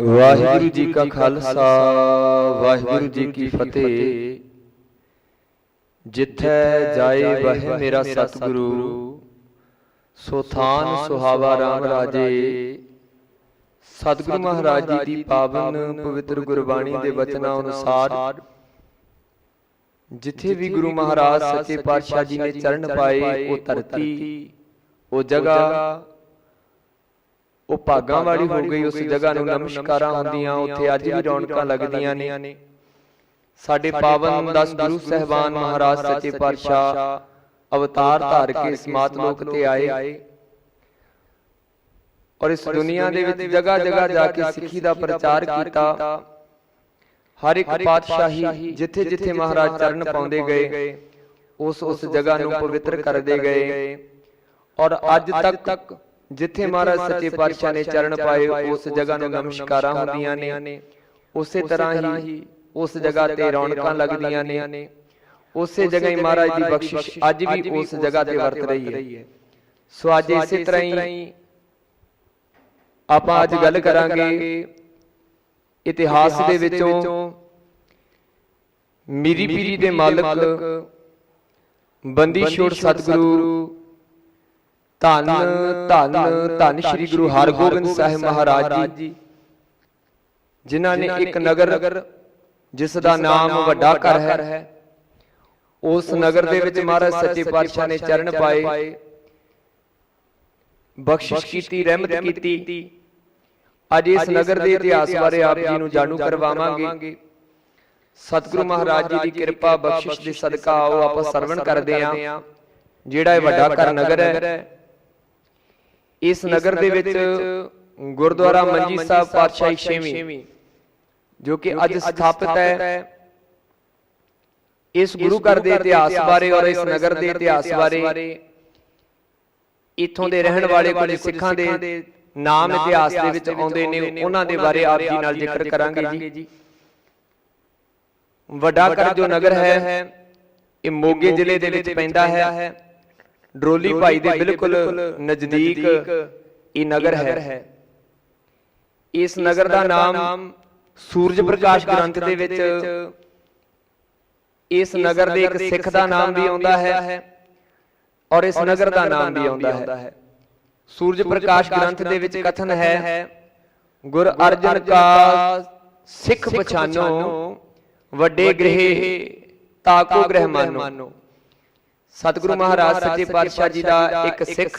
ਵਾਹਿਗੁਰੂ ਜੀ ਕਾ ਖਾਲਸਾ ਵਾਹਿਗੁਰੂ ਜੀ ਕੀ ਫਤਿਹ। ਜਿੱਥੈ ਜਾਏ ਵਹਿ ਮੇਰਾ ਸਤਿਗੁਰੂ ਸੋ ਥਾਨ ਸੁਹਾਵਾ ਰਾਮ ਰਾਜੇ। ਸਤਿਗੁਰੂ ਮਹਾਰਾਜ ਜੀ ਦੀ ਪਾਵਨ ਪਵਿੱਤਰ ਗੁਰਬਾਣੀ ਦੇ ਬਚਨਾਂ ਅਨੁਸਾਰ ਜਿੱਥੇ ਵੀ ਗੁਰੂ ਮਹਾਰਾਜ ਸੱਚੇ ਪਾਤਸ਼ਾਹ ਜੀ ਨੇ ਚਰਨ ਪਾਏ ਉਹ ਧਰਤੀ ਉਹ ਜਗ੍ਹਾ ਉਹ ਭਾਗਾਂ ਵਾਲੀ ਹੋ ਗਈ ਉਸ ਜਗ੍ਹਾ ਨੂੰ ਨਮਸਕਾਰਾਂ ਹੁੰਦੀਆਂ ਉੱਥੇ ਅੱਜ ਵੀ ਰੌਣਕਾਂ ਲੱਗਦੀਆਂ ਨੇ। ਸਾਡੇ ਪਾਵਨ ਦਸ ਗੁਰੂ ਸਹਿਬਾਨ ਮਹਾਰਾਜ ਸੱਚੇ ਪਾਤਸ਼ਾਹ ਅਵਤਾਰ ਧਾਰ ਕੇ ਇਸ ਮਾਤ ਲੋਕ ਤੇ ਆਏ। ਔਰ ਇਸ ਦੁਨੀਆ ਦੇ ਵਿੱਚ ਜਗ੍ਹਾ ਜਗ੍ਹਾ ਜਾ ਕੇ ਸਿੱਖੀ ਦਾ ਪ੍ਰਚਾਰ ਕੀਤਾ। ਹਰ ਇੱਕ ਪਾਤਸ਼ਾਹੀ ਜਿੱਥੇ ਜਿੱਥੇ ਮਹਾਰਾਜ ਚਰਨ ਪਾਉਂਦੇ ਗਏ ਉਸ ਉਸ ਜਗ੍ਹਾ ਨੂੰ ਪਵਿੱਤਰ ਕਰਦੇ ਗਏ। ਔਰ ਅੱਜ ਤੱਕ ਜਿੱਥੇ ਮਹਾਰਾਜ ਸੱਚੇ ਪਾਤਸ਼ਾਹ ਨੇ ਚਰਨ ਪਾਏ ਉਸ ਜਗ੍ਹਾ ਨੂੰ ਨਮਸਕਾਰਾਂ ਹੁੰਦੀਆਂ ਨੇ। ਉਸੇ ਤਰ੍ਹਾਂ ਹੀ ਉਸ ਜਗ੍ਹਾ ਤੇ ਰੌਣਕਾਂ ਲੱਗਦੀਆਂ ਨੇ। ਉਸੇ ਜਗ੍ਹਾ ਹੀ ਮਹਾਰਾਜ ਦੀ ਬਖਸ਼ਿਸ਼ ਅੱਜ ਵੀ ਉਸ ਜਗ੍ਹਾ ਤੇ ਵਰਤ ਰਹੀ ਹੈ। ਸੋ ਅੱਜ ਇਸੇ ਤਰ੍ਹਾਂ ਹੀ ਆਪਾਂ ਅੱਜ ਗੱਲ ਕਰਾਂਗੇ ਇਤਿਹਾਸ ਦੇ ਵਿੱਚੋਂ ਮੀਰੀ ਪੀਰੀ ਦੇ ਮਾਲਕ ਬੰਦੀ ਛੋੜ ਸਤਿਗੁਰੂ ਧੰਨ ਧੰਨ ਧੰਨ ਸ੍ਰੀ ਗੁਰੂ ਹਰਗੋਬਿੰਦ ਸਾਹਿਬ ਮਹਾਰਾਜ ਜੀ। ਜਿਨ੍ਹਾਂ ਨੇ ਇੱਕ ਨਗਰ ਜਿਸ ਦਾ ਨਾਮ ਵੱਡਾ ਘਰ ਹੈ। ਉਸ ਨਗਰ ਦੇ ਵਿੱਚ ਮਹਾਰਾਜ ਸੱਚੇ ਪਾਤਸ਼ਾਹ ਨੇ ਚਰਨ ਪਾਏ। ਬਖਸ਼ਿਸ਼ ਕੀਤੀ ਰਹਿਮਤ ਕੀਤੀ। ਅੱਜ ਇਸ ਨਗਰ ਦੇ ਇਤਿਹਾਸ ਬਾਰੇ ਆਪ ਜੀ ਨੂੰ ਜਾਣੂ ਕਰਵਾਵਾਂਗੇ। ਸਤਿਗੁਰੂ ਮਹਾਰਾਜ ਜੀ ਦੀ ਕਿਰਪਾ ਬਖਸ਼ਿਸ਼ ਦੇ ਸਦਕਾ ਆਓ ਆਪਾਂ ਸਰਵਣ ਕਰਦੇ ਆਂ। ਜਿਹੜਾ ਇਹ ਵੱਡਾ ਘਰ ਨਗਰ ਹੈ। ਇਸ ਨਗਰ ਦੇ ਵਿੱਚ ਗੁਰਦੁਆਰਾ ਮੰਜੀ ਸਾਹਿਬ ਪਾਤਸ਼ਾਹੀ ਛੇਵੀਂ ਜੋ ਕਿ ਅੱਜ ਸਥਾਪਿਤ ਹੈ ਇਸ ਗੁਰੂ ਘਰ ਦੇ ਇਤਿਹਾਸ ਬਾਰੇ ਔਰ ਇਸ ਨਗਰ ਦੇ ਇਤਿਹਾਸ ਬਾਰੇ ਇਥੋਂ ਦੇ ਰਹਿਣ ਵਾਲੇ ਕੁਝ ਸਿੱਖਾਂ ਦੇ ਨਾਮ ਇਤਿਹਾਸ ਦੇ ਵਿੱਚ ਆਉਂਦੇ ਨੇ ਉਹਨਾਂ ਦੇ ਬਾਰੇ ਆਪ ਜੀ ਨਾਲ ਜ਼ਿਕਰ ਕਰਾਂਗੇ ਜੀ। ਵੱਡਾ ਕਰ ਜੋ ਨਗਰ ਹੈ ਇਹ ਮੋਗੇ ਜ਼ਿਲ੍ਹੇ ਦੇ ਵਿੱਚ ਪੈਂਦਾ ਹੈ। ਡਰੋਲੀ ਭਾਈ ਦੇ ਬਿਲਕੁਲ ਨਜ਼ਦੀਕ ਇਹ ਨਗਰ ਹੈ। ਇਸ ਨਗਰ ਦਾ ਨਾਮ ਸੂਰਜ ਪ੍ਰਕਾਸ਼ ਗ੍ਰੰਥ ਦੇ ਵਿੱਚ ਇਸ ਨਗਰ ਦੇ ਇੱਕ ਸਿੱਖ ਦਾ ਨਾਮ ਵੀ ਆਉਂਦਾ ਹੈ। ਔਰ ਇਸ ਨਗਰ ਦਾ ਨਾਮ ਵੀ ਆਉਂਦਾ ਹੈ। ਸੂਰਜ ਪ੍ਰਕਾਸ਼ ਗ੍ਰੰਥ ਦੇ ਵਿੱਚ ਕਥਨ ਹੈ ਗੁਰ ਅਰਜਨ ਕਾ ਸਿੱਖ ਪਛਾਨੋ ਵੱਡੇ ਗ੍ਰਹਿ ਤਾਕੋ ਗ੍ਰਹਿ ਮਾਨੋ ਸਤਿਗੁਰੂ ਮਹਾਰਾਜ ਸੱਚੇ ਪਾਤਸ਼ਾਹ ਜੀ ਦਾ ਇੱਕ ਸਿੱਖ